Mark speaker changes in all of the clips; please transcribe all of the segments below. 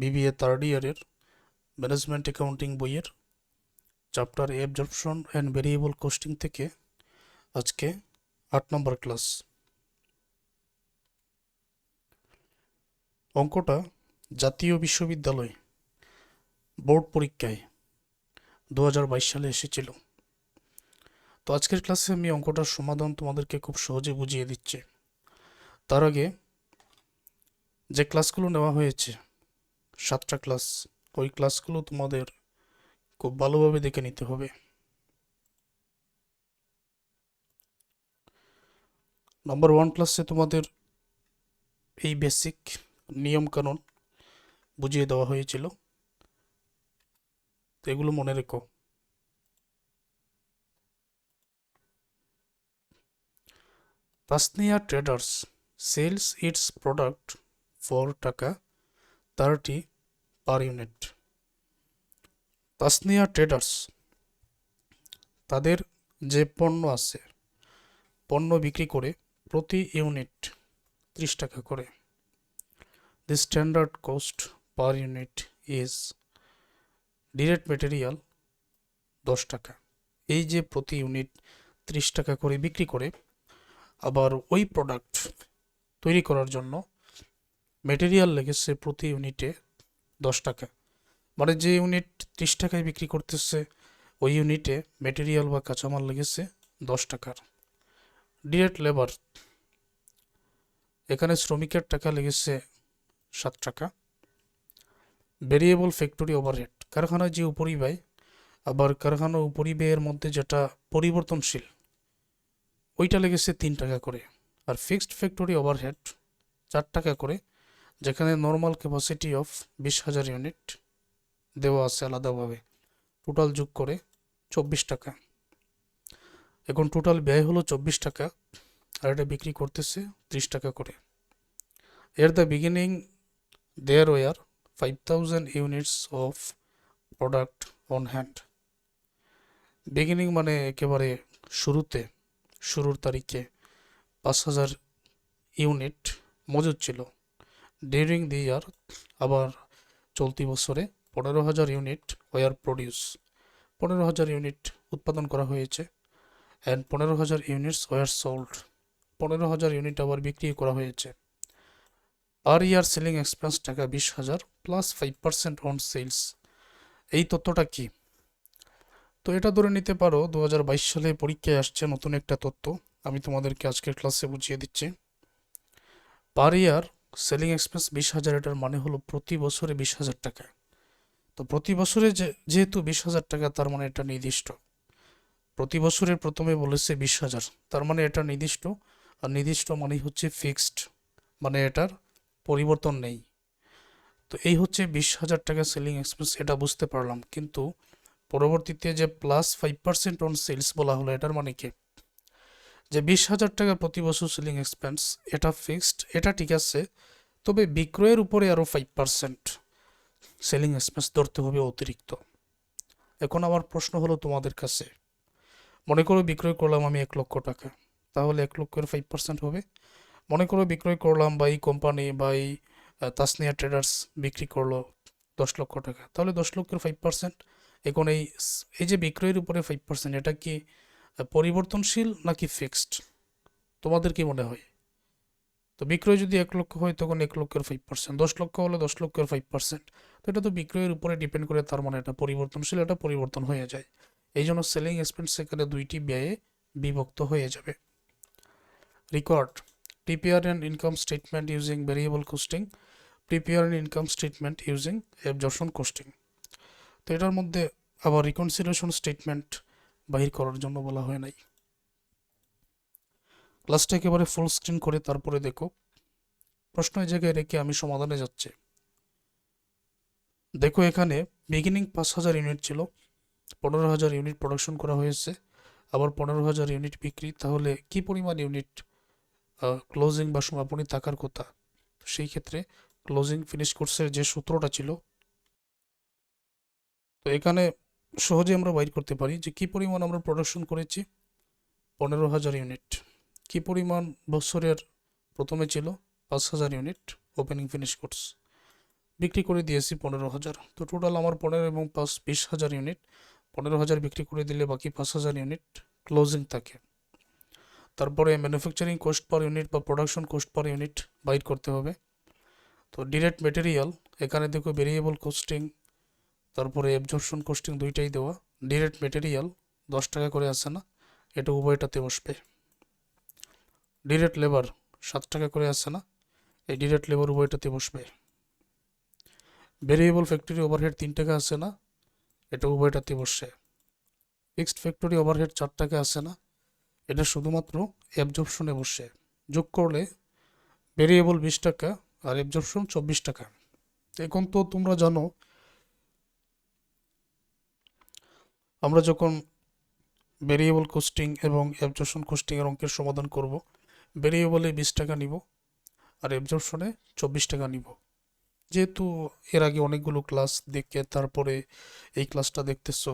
Speaker 1: BBA third ইয়ারের management accounting বইয়ের chapter absorption and variable costing থেকে আজকে আট নম্বর ক্লাস অঙ্কটা জাতীয় বিশ্ববিদ্যালয় বোর্ড পরীক্ষায় দু হাজার বাইশ সালে এসেছিল। তো আজকের ক্লাসে আমি অঙ্কটার সমাধান তোমাদেরকে খুব সহজে বুঝিয়ে দিচ্ছি। তার আগে যে ক্লাসগুলো নেওয়া হয়েছে সাতটা ক্লাস, ওই ক্লাসগুলো তোমাদের খুব ভালোভাবে দেখে নিতে হবে। নাম্বার ওয়ান ক্লাসে তোমাদের এই বেসিক নিয়মকানুন বুঝিয়ে দেওয়া হয়েছিল। তো এগুলো মনে রেখো। Tasnia traders sells its product for টাকা। Thirty per unit Tasnia traders তাদের যে পণ্য আছে, পণ্য বিক্রি করে প্রতি ইউনিট ত্রিশ টাকা করে। The standard cost per unit is direct material দশ টাকা। এই যে প্রতি ইউনিট ত্রিশ টাকা করে বিক্রি করে, আবার ওই প্রোডাক্ট তৈরি করার জন্য মেটেরিয়াল লেগেছে প্রতি ইউনিটে দশ টাকা। মানে যে ইউনিট ত্রিশ টাকায় বিক্রি করতেছে, ওই ইউনিটে মেটেরিয়াল বা কাঁচামাল লেগেছে দশ টাকার। ডিরেক্ট লেবার এখানে শ্রমিকের টাকা লেগেছে সাত টাকা। ভেরিয়েবল ফ্যাক্টরি ওভারহেড কারখানার যে উপরিব্যয়, আবার কারখানা উপরিব্যয়ের মধ্যে যেটা পরিবর্তনশীল, ওইটা লেগেছে তিন টাকা করে। আর ফিক্সড ফ্যাক্টরি ওভারহেড চার টাকা করে যেখানে নর্মাল ক্যাপাসিটি অফ বিশ হাজার ইউনিট দেওয়া আছে আলাদাভাবে। টোটাল যোগ করে চব্বিশ টাকা। এখন টোটাল ব্যয় হলো চব্বিশ টাকা, আর এটা বিক্রি করতেছে ত্রিশ টাকা করে। এর the beginning there were five thousand units of product on hand beginning মানে একেবারে শুরুতে, শুরুর তারিখে পাঁচ হাজার ইউনিট মজুদ ছিল। ডিউরিং দি ইয়ার আবার চলতি বছরে পনেরো হাজার ইউনিট ওয়ার প্রডিউস পনেরো হাজার ইউনিট উৎপাদন করা হয়েছে অ্যান্ড পনেরো হাজার ইউনিটস ওয়ার সোল্ড পনেরো হাজার ইউনিট আবার বিক্রি করা হয়েছে। আর ইয়ার সেলিং এক্সপেন্স টাকা বিশ হাজার plus five percent on sales এই তথ্যটা কি? তো এটা ধরে নিতে পারো দু হাজার বাইশ সালে পরীক্ষায় আসছে নতুন একটা তথ্য, আমি তোমাদেরকে আজকের ক্লাসে বুঝিয়ে দিচ্ছি। পার ইয়ার সেলিং এক্সপেন্স বিশ হাজার এটার মানে হলো প্রতি বছরে বিশ হাজার টাকা। তো প্রতি বছরে যেহেতু বিশ হাজার টাকা, তার মানে এটা নির্দিষ্ট। প্রতি বছরে প্রথমে বলেছে বিশ হাজার, তার মানে এটা নির্দিষ্ট। আর নির্দিষ্ট মানেই হচ্ছে ফিক্সড মানে এটার পরিবর্তন নেই। তো এই হচ্ছে বিশ হাজার টাকা সেলিং এক্সপেন্স এটা বুঝতে পারলাম। কিন্তু পরবর্তীতে যে plus five percent on sales বলা হলো, এটার মানে কি? যে বিশ হাজার টাকা প্রতি বছর সিলিং এক্সপেন্স এটা ফিক্সড এটা ঠিক আছে, তবে বিক্রয়ের উপরে আরও ফাইভ পার্সেন্ট সেলিং এক্সপেন্স ধরতে হবে অতিরিক্ত। এখন আমার প্রশ্ন হলো তোমাদের কাছে। মনে করো বিক্রয় করলাম আমি এক লক্ষ টাকা, তাহলে এক লক্ষের ফাইভ পার্সেন্ট হবে। মনে করো বিক্রয় করলাম বা এই কোম্পানি বা এই তাসনিয়া ট্রেডার্স বিক্রি করল দশ লক্ষ টাকা, তাহলে দশ লক্ষের ফাইভ পার্সেন্ট এখন এই এই যে বিক্রয়ের উপরে ফাইভ পার্সেন্ট এটা কি পরিবর্তনশীল নাকি ফিক্সড তোমাদের কি মনে হয়? তো বিক্রয় যদি এক লক্ষ হয়, তখন এক লক্ষের ফাইভ পার্সেন্ট দশ লক্ষ হলে দশ লক্ষের ফাইভ পার্সেন্ট তো এটা তো বিক্রয়ের উপরে ডিপেন্ড করে, তার মানে এটা পরিবর্তনশীল, এটা পরিবর্তন হয়ে যায়। এই জন্য সেলিং এক্সপেন্স সেখানে দুইটি ব্যয়ে বিভক্ত হয়ে যাবে। Record prepare and income statement using variable costing prepare and income statement using absorption costing তো এটার মধ্যে আবার রিকনসিলেশন স্টেটমেন্ট বাহির করার জন্য বলা হয় নাই। ক্লাসটা একেবারে ফুল স্ক্রিন করে তারপরে দেখো। প্রশ্ন এই জায়গায় রেখে আমি সমাধানে যাচ্ছি। দেখো এখানে বিগিনিং পাঁচ হাজার ইউনিট ছিল, পনেরো হাজার ইউনিট প্রোডাকশন করা হয়েছে। আবার পনেরো হাজার ইউনিট বিক্রি, তাহলে কি পরিমাণ ইউনিট ক্লোজিং বা সমাপনী থাকার কথা? সেই ক্ষেত্রে ক্লোজিং ফিনিশ কোর্সের যে সূত্রটা ছিল, তো এখানে সহজে আমরা বাইর করতে পারি যে কি পরিমাণ আমরা প্রোডাকশন করেছি পনেরো হাজার ইউনিট কি পরিমাণ বছরের প্রথমে ছিল পাঁচ হাজার ইউনিট ওপেনিং ফিনিশ কোর্স বিক্রি করে দিয়েছি পনেরো হাজার। তো টোটাল আমার পনেরো এবং পাঁচ বিশ হাজার ইউনিট পনেরো হাজার বিক্রি করে দিলে বাকি পাঁচ হাজার ইউনিট ক্লোজিং থাকে। তারপরে ম্যানুফ্যাকচারিং কোস্ট পার ইউনিট বা প্রোডাকশন কোস্ট পার ইউনিট বাইর করতে হবে। তো ডিরেক্ট মেটেরিয়াল এখানে দেখো ভেরিয়েবল কোস্টিং তারপরে অ্যাবজর্পশন কোস্টিং দুইটাই দেওয়া। ডিরেক্ট মেটেরিয়াল দশ টাকা করে আছে না, এটা উভয়টাতে বসবে। ডিরেক্ট লেবার সাত টাকা করে আছে না, এই ডিরেক্ট লেবার উভয়টাতে বসবে। ভেরিয়েবল ফ্যাক্টরি ওভারহেড তিন টাকা আছে না, এটা উভয়টাতে বসছে। ফিক্সড ফ্যাক্টরি ওভারহেড চার টাকা আছে না, এটা শুধুমাত্র অ্যাবজর্পশনে বসছে। যোগ করলে ভেরিয়েবল বিশ টাকা আর অ্যাবজর্পশন চব্বিশ টাকা। এখন তো তোমরা জানো আমরা যখন ভেরিয়েবল কোস্টিং এবং অ্যাবজর্পশন কোস্টিংয়ের অঙ্কের সমাধান করব ভেরিয়েবলে বিশ টাকা নিব আর অ্যাবজর্পশনে চব্বিশ টাকা নিব। যেহেতু এর আগে অনেকগুলো ক্লাস দেখে তারপরে এই ক্লাসটা দেখতেছো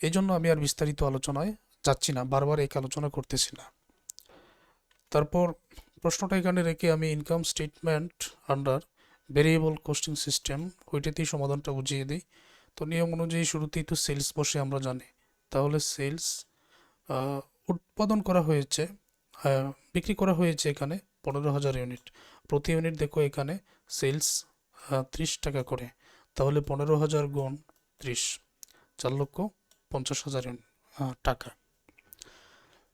Speaker 1: এই জন্য আমি আর বিস্তারিত আলোচনায় যাচ্ছি না, বারবার এই আলোচনা করতেছি না। তারপর প্রশ্নটা এখানে রেখে আমি income statement under variable costing system ওইটাতেই সমাধানটা বুঝিয়ে দিই। তো নিয়ম অনুযায়ী শুরুতেই তো সেলস বসে আমরা জানি। তাহলে সেলস উৎপাদন করা হয়েছে বিক্রি করা হয়েছে এখানে পনেরো হাজার ইউনিট প্রতি ইউনিট দেখো এখানে সেলস ত্রিশ টাকা করে। তাহলে পনেরো হাজার গুণ ত্রিশ, চার লক্ষ পঞ্চাশ হাজার টাকা।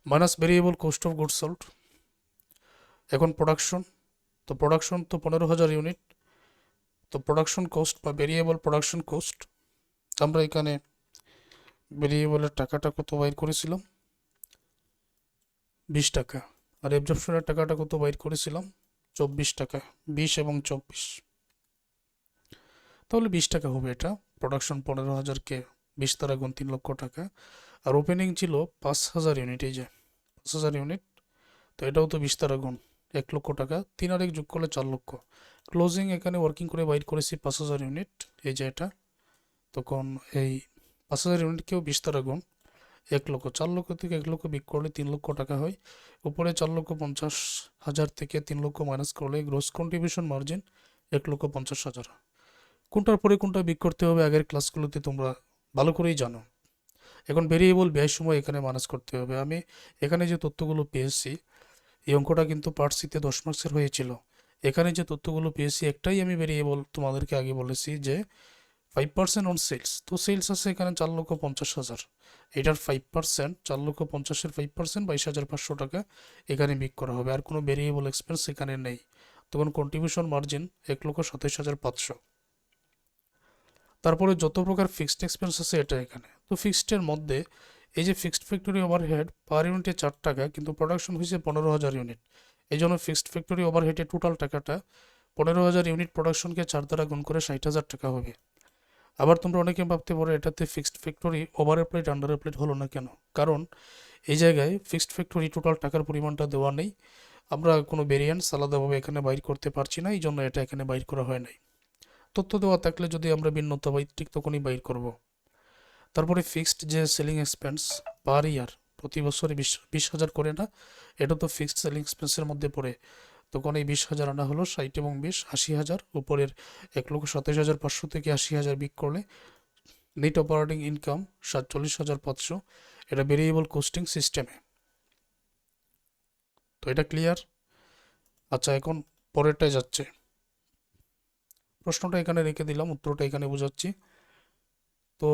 Speaker 1: Minus variable cost of good sold এখন প্রোডাকশন তো প্রোডাকশন তো পনেরো হাজার ইউনিট তো প্রোডাকশন কস্ট বা ভেরিয়েবল প্রোডাকশন কস্ট আমরা এখানে ভেরিয়েবলের টাকাটা কত বাইর করেছিলাম? বিশ টাকা। আর অ্যাবজর্পশনের টাকাটা কত বাইর করেছিলাম? চব্বিশ টাকা। বিশ এবং চব্বিশ। তাহলে বিশ টাকা হবে এটা। প্রোডাকশন পনেরো হাজারকে বিশ তারা গুণ তিন লক্ষ টাকা। আর ওপেনিং ছিল পাঁচ হাজার ইউনিট এই যে পাঁচ হাজার ইউনিট তো এটাও তো বিশ তারা গুণ এক লক্ষ টাকা। তিন আর এক যোগ করলে চার লক্ষ। ক্লোজিং এখানে ওয়ার্কিং করে বাইর করেছি পাঁচ হাজার ইউনিট এই যে এটা। তখন এই পাঁচ হাজার ইউনিটকেও বিশ তারা গুণ, এক লক্ষ, চার লক্ষ থেকে এক লক্ষ বিক করলে তিন লক্ষ টাকা হয়। উপরে চার লক্ষ পঞ্চাশ হাজার থেকে তিন লক্ষ মাইনাস করলে গ্রোস কন্ট্রিবিউশন মার্জিন এক লক্ষ পঞ্চাশ হাজার। কোনটার পরে কোনটা বিক করতে হবে আগের ক্লাসগুলোতে তোমরা ভালো করেই জানো। এখন ভেরিয়েবল ব্যয় সময় এখানে মাইনাস করতে হবে। আমি এখানে যে তথ্যগুলো পেয়েছি, এই অঙ্কটা কিন্তু পার্ট সিতে দশ মার্কসের হয়েছিল। এখানে যে তথ্যগুলো পেয়েছি একটাই আমি ভেরিয়েবল তোমাদেরকে আগে বলেছি যে ফাইভ পার্সেন্ট অন সেলস তো সেলস আছে এখানে চার লক্ষ পঞ্চাশ হাজার। এটার ফাইভ পার্সেন্ট চার লক্ষ পঞ্চাশের ফাইভ পার্সেন্ট বাইশ হাজার পাঁচশো টাকা এখানে বিক করা হবে। আর কোনো ভেরিয়েবল এক্সপেন্স এখানে নেই। তখন কন্ট্রিবিউশন মার্জিন এক লক্ষ সাতাইশ হাজার পাঁচশো। তারপরে যত প্রকার ফিক্সড এক্সপেন্স আছে এটা এখানে। তো ফিক্সডের মধ্যে এই যে ফিক্সড ফ্যাক্টরি ওভারহেড পার ইউনিটে চার টাকা, কিন্তু প্রোডাকশন হয়েছে পনেরো হাজার ইউনিট এই জন্য ফিক্সড ফ্যাক্টরি ওভারহেডের টোটাল টাকাটা পনেরো হাজার ইউনিট প্রোডাকশনকে চার দ্বারা গুণ করে ষাট হাজার টাকা হবে। আবার তোমরা অনেকে ভাবতে পারো, এটাতে fixed factory over plate under plate হলো না কেন? কারণ এই জায়গায় ফিক্সড ফ্যাক্টরি টোটাল টাকার পরিমাণটা দেওয়া নেই। আমরা কোনো ভেরিয়েন্স আলাদাভাবে এখানে বাইর করতে পারছি না এই জন্য এটা এখানে বাইর করা হয় নাই। তথ্য দেওয়া থাকলে যদি আমরা ভিন্নতা পাই ঠিক তখনই বাইর করব। তারপরে ফিক্সড যে সেলিং এক্সপেন্স পার ইয়ার প্রতি বছরে বিশ বিশ হাজার করে না, এটা তো ফিক্সড সেলিং এক্সপেন্সের মধ্যে পড়ে। তখন এই বিশ হাজার আনা হলো, ষাট এবং বিশ, আশি হাজার। উপরের এক লক্ষ সাতাশ হাজার পাঁচশো থেকে আশি হাজার বিক করলে নেট অপারেটিং ইনকাম সাতচল্লিশ হাজার পাঁচশো। এটা ভেরিয়েবল কোস্টিং সিস্টেমে তো এটা ক্লিয়ার আচ্ছা এখন পরেরটায় যাচ্ছে। প্রশ্নটা এখানে রেখে দিলাম, উত্তরটা এখানে বোঝাচ্ছি। তো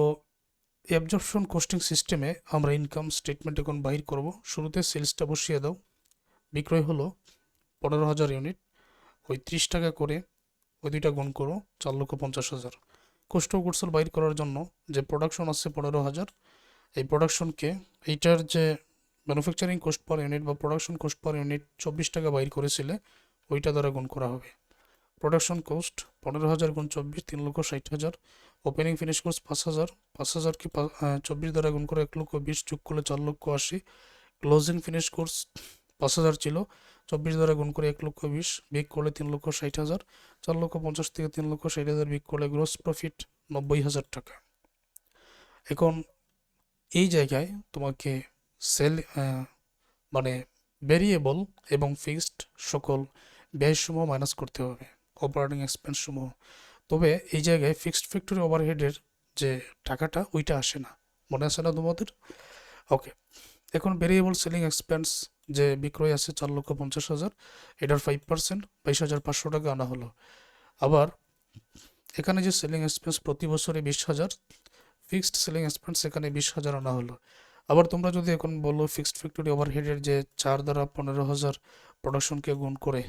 Speaker 1: অ্যাবজর্পশন কোস্টিং সিস্টেমে আমরা ইনকাম স্টেটমেন্ট এখন বাহির করব। শুরুতে সেলসটা বসিয়ে দাও। বিক্রয় হলো পনেরো হাজার ইউনিট। ওই ত্রিশ টাকা করে ওই দুইটা গুণ করো, চার লক্ষ পঞ্চাশ হাজার। গুডসেল বাইর করার জন্য যে প্রোডাকশন আছে পনেরো হাজার, এই প্রোডাকশনকে এইটার যে ম্যানুফ্যাকচারিং কোস্ট পার ইউনিট বা প্রোডাকশন কোস্ট পার ইউনিট চব্বিশ টাকা বাইর করেছিলে, ওইটা দ্বারা গুণ করা হবে। প্রোডাকশন কোস্ট পনেরো হাজার গুণ চব্বিশ, তিন লক্ষ ষাট হাজার। ওপেনিং ফিনিশ কোর্স পাঁচ হাজার, পাঁচ হাজারকে চব্বিশ দ্বারা গুণ করে এক লক্ষ বিশ, যোগ করলে চার লক্ষ আশি। ক্লোজিং ফিনিশ কোর্স পাঁচ হাজার ছিল চব্বিশ দ্বারা গুণ করে এক লক্ষ বিশ বিক করলে তিন লক্ষ ষাট হাজার, চার লক্ষ পঞ্চাশ থেকে তিন লক্ষ ষাট হাজার বিক করলে গ্রোস প্রফিট নব্বই হাজার টাকা। এখন এই জায়গায় তোমাকে সেল মানে ভেরিয়েবল এবং ফিক্সড সকল ব্যয়সমূহ মাইনাস করতে হবে অপারেটিং এক্সপেন্স সমূহ। তবে এই জায়গায় ফিক্সড ফ্যাক্টরি ওভারহেডের যে টাকাটা, ওইটা আসে না। মনে আছে না তোমাদের? ওকে এখন ভেরিয়েবল সেলিং এক্সপেন্স যে বিক্রয় আছে চার লক্ষ পঞ্চাশ হাজার, এটার ফাইভ পার্সেন্ট বাইশ হাজার পাঁচশো টাকা আনা হলো। আবার এখানে যে সেলিং এক্সপেন্স প্রতি বছরে বিশ হাজার ফিক্সড সেলিং এক্সপেন্স এখানে বিশ হাজার আনা হলো। আবার তোমরা যদি এখন বলো ফিক্সড ফ্যাক্টরি ওভারহেডের যে চার দ্বারা পনেরো হাজার প্রোডাকশনকে গুণ করে,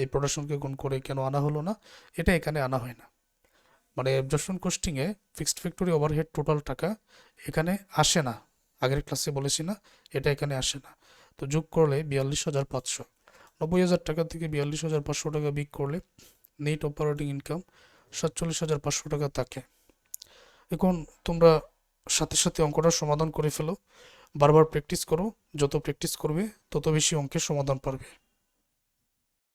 Speaker 1: এই প্রোডাকশনকে গুণ করে কেন আনা হলো না, এটা এখানে আনা হয় না। মানে অ্যাবজর্পশন কোস্টিংয়ে ফিক্সড ফ্যাক্টরি ওভারহেড টোটাল টাকা এখানে আসে না। আগের ক্লাসে বলেছি না, এটা এখানে আসে না। তো যোগ করলে বিয়াল্লিশ হাজার পাঁচশো। নব্বই হাজার টাকা থেকে বিয়াল্লিশ হাজার পাঁচশো টাকা বিক করলে নেট অপারেটিং ইনকাম সাতচল্লিশ হাজার পাঁচশো টাকা থাকে। এখন তোমরা সাথে সাথে অঙ্কটা সমাধান করে ফেলো। বারবার প্র্যাকটিস করো। যত প্র্যাকটিস করবে, তত বেশি অঙ্কের সমাধান পারবে।